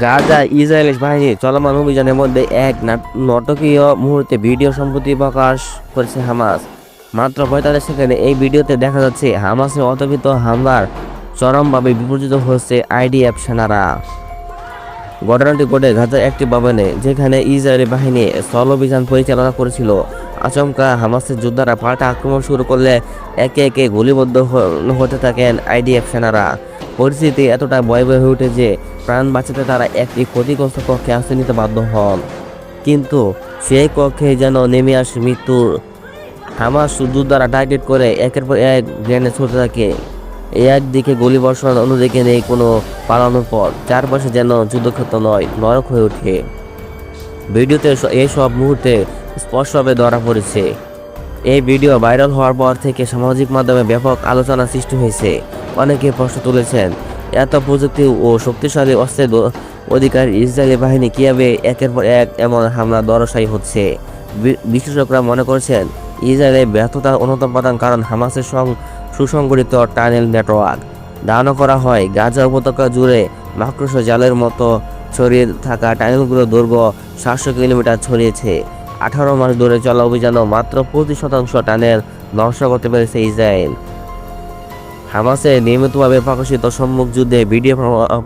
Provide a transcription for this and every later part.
Gaza Israeli বাহিনীর চলমান অভিযানের মধ্যে এক নাট- নাটকীয় মুহূর্তে ভিডিও সম্প্রতি প্রকাশ করেছে হামাস। মাত্র পঁয়তাল্লিশ সেকেন্ডে এই ভিডিওতে দেখা যাচ্ছে হামাসের অতর্কিত হামলার চরমভাবে বিপর্যিত হচ্ছে আইডিএফ সেনারা। ঘটনাটি ঘটে গাজার একটি ভবনে, যেখানে ইসরায়েলি বাহিনী স্থল অভিযান পরিচালনা করেছিল। আচমকা হামাসের যোদ্ধারা পাল্টা আক্রমণ শুরু করলে একে একে গুলিবদ্ধ হতে থাকেন আইডিএফ সেনারা। পরিস্থিতি এতটা ভয়াবহ হয়ে ওঠে যে প্রাণ বাঁচাতে তারা একটি ক্ষতিগ্রস্ত কক্ষে আশ্রয় নিতে বাধ্য হন। কিন্তু সেই কক্ষে যেন নেমে আসে মৃত্যুর। হামাস যোদ্ধারা টার্গেট করে একের পর এক গ্রেনেড ছুটতে থাকে। একদিকে গুলি বর্ষণ অন্যদিকে নেই কোনো পালানোর পর চারপাশে যেন যুদ্ধক্ষেত্র নয়, নরক হয়ে ওঠে। ভিডিওতে স- এই সব মুহূর্তে স্পষ্টভাবে ধরা পড়েছে। এই ভিডিও ভাইরাল হওয়ার পর থেকে সামাজিক মাধ্যমে ব্যাপক আলোচনা সৃষ্টি হয়েছে। অনেকে প্রশ্ন তুলেছেন, এত প্রযুক্তি ও শক্তিশালী অস্ত্রের অধিকার ইসরায়েলি বাহিনী কীভাবে একের পর এক এমন হামলা দরসাই হচ্ছে? বি- বিশেষজ্ঞরা মনে করছেন, ইসরায়েলের ব্যর্থতার অন্যতম প্রধান কারণ হামাসের সুসংগঠিত টানেল নেটওয়ার্ক। ধারণা করা হয়, গাজা উপত্যকা জুড়ে মাকড়স জালের মতো ছড়িয়ে থাকা টানেলগুলো দৈর্ঘ্য সাতশো কিলোমিটার ছড়িয়েছে। আঠারো মাস ধরে চলা অভিযানও মাত্র পঁচিশ শতাংশ টানের ধ্বংস করতে পেরেছে ইসরায়েল। হামাসের নিয়মিতভাবে প্রকাশিত সম্মুখ যুদ্ধে ভিডিও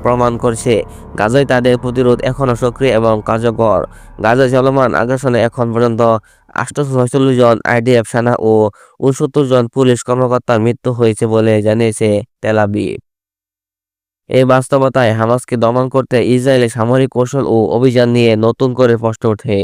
প্রমাণ করছে, গাজায় তাদের প্রতিরোধ এখনও সক্রিয় এবং কার্যকর। গাজায় চলমান আগ্রাসনে এখন পর্যন্ত আটশো ছয়চল্লিশ জন আইডিএফ সেনা ও উনসত্তর জন পুলিশ কর্মকর্তার মৃত্যু হয়েছে বলে জানিয়েছে তেলাবিব এই বাস্তবতায় হামাসকে দমন করতে ইসরায়েলের সামরিক কৌশল ও অভিযান নিয়ে নতুন করে প্রশ্ন ওঠে।